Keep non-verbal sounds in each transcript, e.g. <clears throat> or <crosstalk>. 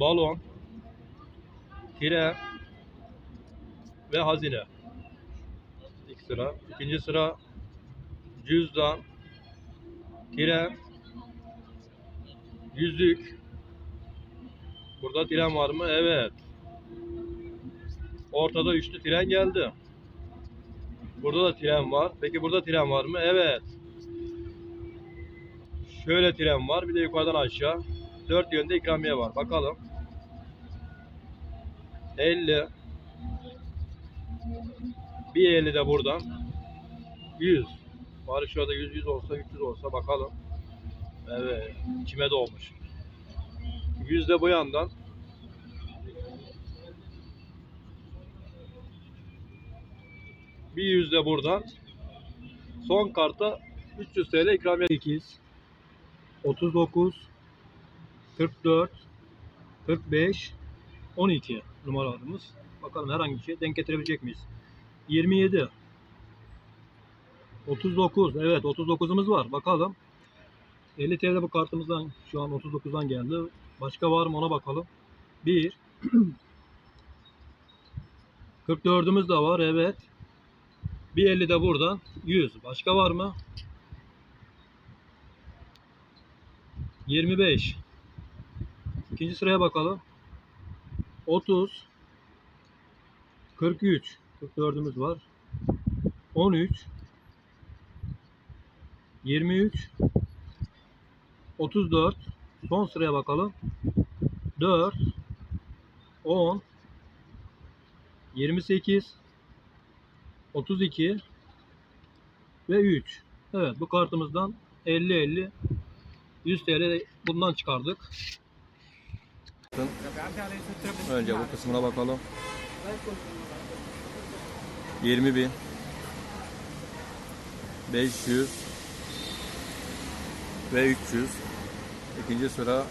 balon, tire ve hazine. İlk sıra. İkinci sıra cüzdan, tire, yüzük. Burada tren var mı? Evet. Ortada üçlü tren geldi. Burada da tren var. Peki burada tren var mı? Evet. Şöyle tren var. Bir de yukarıdan aşağı. Dört yönde ikramiye var. Bakalım. 50. Bir 50 de buradan. 100. Bari şurada 100 100 olsa 300 olsa bakalım. Evet. içime dolmuş. 100 de bu yandan. Bir 100 de buradan. Son karta 300 TL ikramiye 8 39 44 45 12 numaralarımız. Bakalım herhangi bir şey denk getirebilecek miyiz? 27 39 evet 39'umuz var. Bakalım. 50 TL bu kartımızdan şu an 39'dan geldi. Başka var mı ona bakalım. 1 44'ümüz <clears throat> de var evet. Bir 50 de buradan 100. Başka var mı? 25. İkinci sıraya bakalım. 30 43 44'ümüz var. 13 23 34 son sıraya bakalım. 4 10 28 32 ve 3. Evet bu kartımızdan 50 50 100 TL bundan çıkardık. Önce bu kısmına bakalım. 20 bin. 500 ve 300 İkinci sıra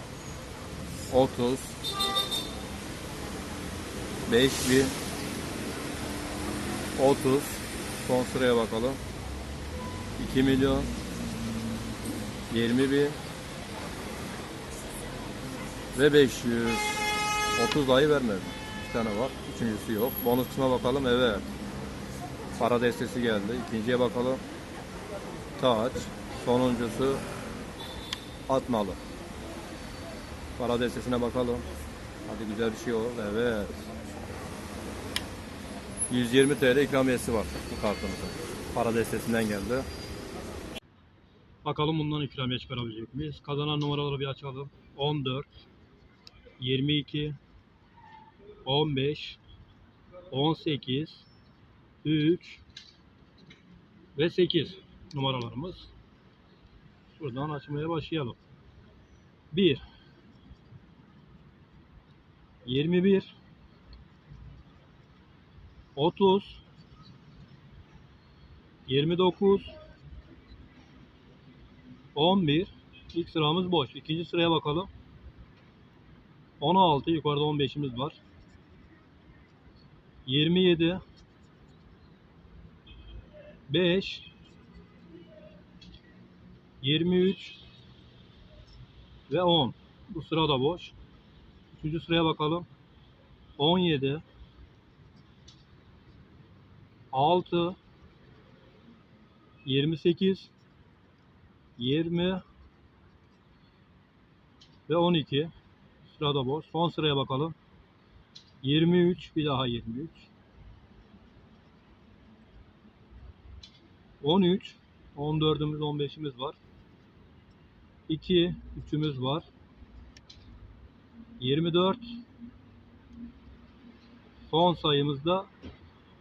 30 5000 30 son sıraya bakalım. 2 milyon. 20 bin ve 500 30 ayı vermedi. Bir tane var. Üçüncüsü yok. Bonus bakalım. Evet. Para destesi geldi. İkinciye bakalım. Taç. Sonuncusu atmalı. Para destesine bakalım. Hadi güzel bir şey olur. Evet. 120 TL ikramiyesi var bu kartımızın. Para destesinden geldi. Bakalım bundan ikramiye çıkarabilecek miyiz? Kazanan numaraları bir açalım. 14 22 15 18 3 ve 8 numaralarımız. Buradan açmaya başlayalım. 1 21 30 29 11 İlk sıramız boş. İkinci sıraya bakalım. 16 yukarıda 15'imiz var. 27 5 23 ve 10. Bu sıra da boş. Üçüncü sıraya bakalım. 17 6 28 20 ve 12 sırada. Son sıraya bakalım. 23 bir daha 23 13 14'ümüz 15'imiz var. 2 3'ümüz var. 24 son sayımızda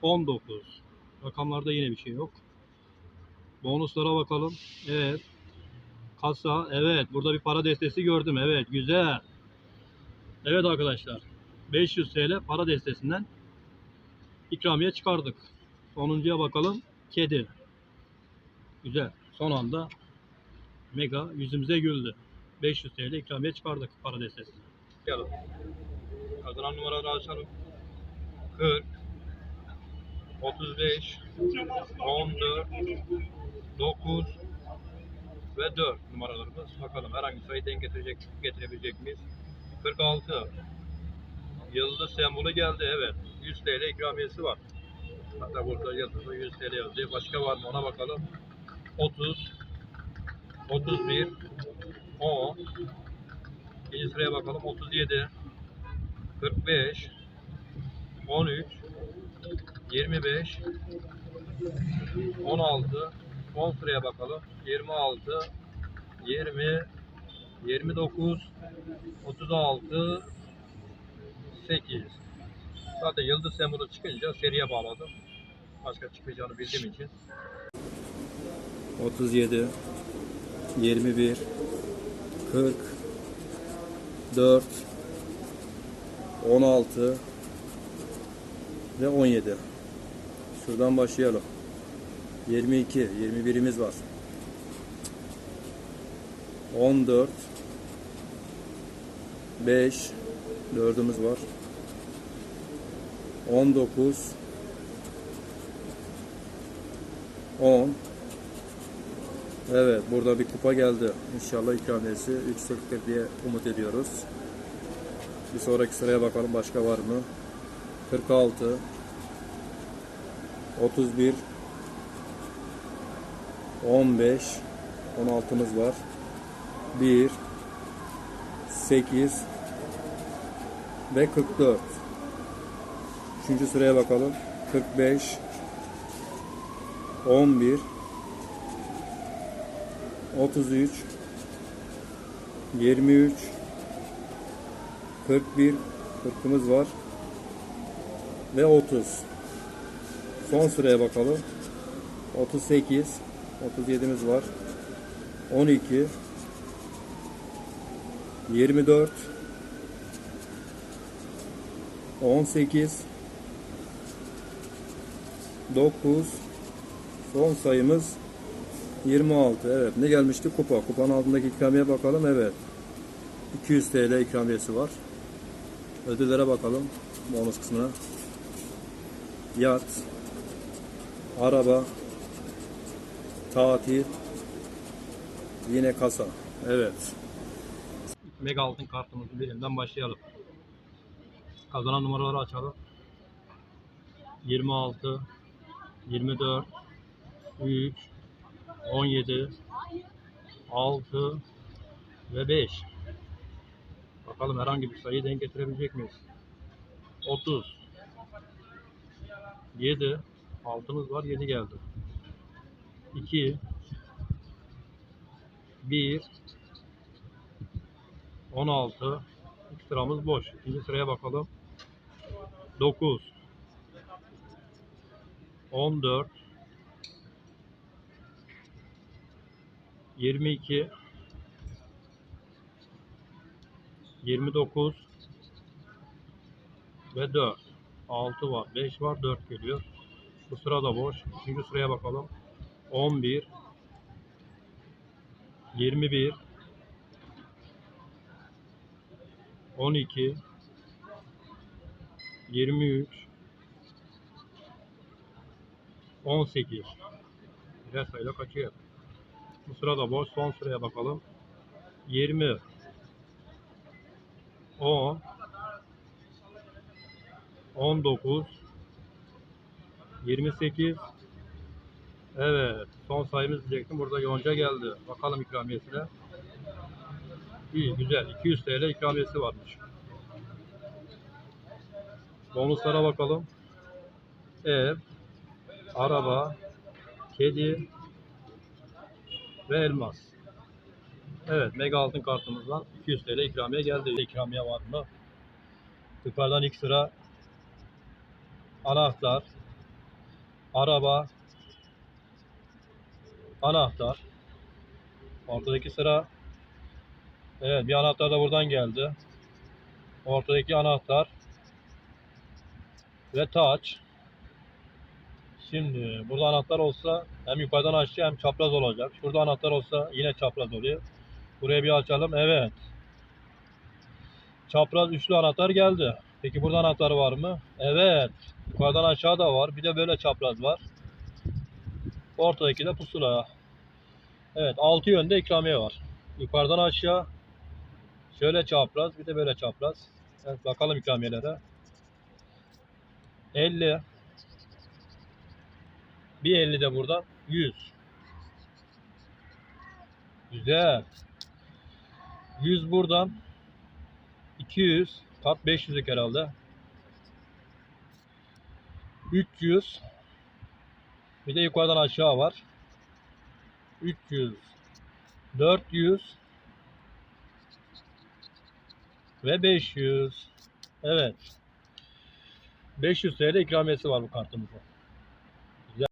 19 rakamlarda yine bir şey yok. Bonuslara bakalım. Evet. Kasa. Evet. Burada bir para destesi gördüm. Evet. Güzel. Evet arkadaşlar. 500 TL para destesinden ikramiye çıkardık. Sonuncuya bakalım. Kedi. Güzel. Son anda mega yüzümüze güldü. 500 TL ikramiye çıkardık para destesinden. Gel. Kazanan numaraları açalım. 40 35 14 9 ve 4 numaralarımız. Bakalım herhangi sayı denk getirecek, getirebilecek miyiz? 46 Yıldız sembolü geldi evet. 100 TL ikramiyesi var. Hatta burada yıldızı 100 TL yazıyor. Başka var mı ona bakalım. 30 31 10 İkinci sıraya bakalım. 37 45 13 25 16 10 sıraya bakalım. 26 20 29 36 8 Zaten yıldız sembolü çıkınca seriye bağladım. Başka çıkacağını bildiğim için. 37 21 40 4 16 ve 17 Şuradan başlayalım. 22, 21'imiz var. 14 5 4'ümüz var. 19 10 Evet burada bir kupa geldi. İnşallah ikramiyesi yüksektir diye umut ediyoruz. Bir sonraki sıraya bakalım başka var mı? 46 31 15 16'mız var. 1 8 ve 44. Üçüncü sıraya bakalım. 45 11 33 23 41 40'ımız var ve 30 son sıraya bakalım 38 37'miz var 12 24 18 9 son sayımız 26 evet ne gelmişti? Kupa. Kupanın altındaki ikramiye bakalım. Evet. 200 TL ikramiyesi var. Ödüllere bakalım. Bonus kısmına. Yat araba tatil yine kasa. Evet Mega altın kartımızın birinden başlayalım. Kazanan numaraları açalım. 26 24 3 17 6 ve 5 bakalım herhangi bir sayıyı denk getirebilecek miyiz? 30 7 altımız var 7 geldi. 2 1 16 İlk sıramız boş. İkinci sıraya bakalım. 9 14 22 29 ve 4 6 var 5 var 4 geliyor. Bu sırada boş. Üçüncü sıraya bakalım. 11 21 12 23 18 Birer sayıyla kaçıyor. Bu sırada boş. Son sıraya bakalım. 20 10 19 28 Evet. Son sayımız diyecektim. Burada yonca geldi. Bakalım ikramiyesine. İyi güzel. 200 TL ikramiyesi varmış. Bonuslara bakalım. Ev, araba, kedi ve elmas. Evet, mega altın kartımızdan 200 TL ikramiye geldi. İkramiye var mı? Yukarıdan ilk sıra anahtar, araba, anahtar. Ortadaki sıra Evet, bir anahtar da buradan geldi. Ortadaki anahtar ve taç. Şimdi burada anahtar olsa hem yukarıdan aşağı hem çapraz olacak. Şurada anahtar olsa yine çapraz oluyor. Buraya bir açalım. Evet. Çapraz üçlü anahtar geldi. Peki burada anahtar var mı? Evet. Yukarıdan aşağı da var. Bir de böyle çapraz var. Ortadaki de pusula. Evet. Altı yönde ikramiye var. Yukarıdan aşağı şöyle çapraz bir de böyle çapraz. Evet, bakalım ikramiyelere. 50. Bir 50 de burada. 100. Güzel. 100 buradan. 200. Kat 500'lük herhalde. 300. Bir de yukarıdan aşağı var. 300. 400. Ve 500. Evet. 500 TL ikramiyesi var bu kartımızda.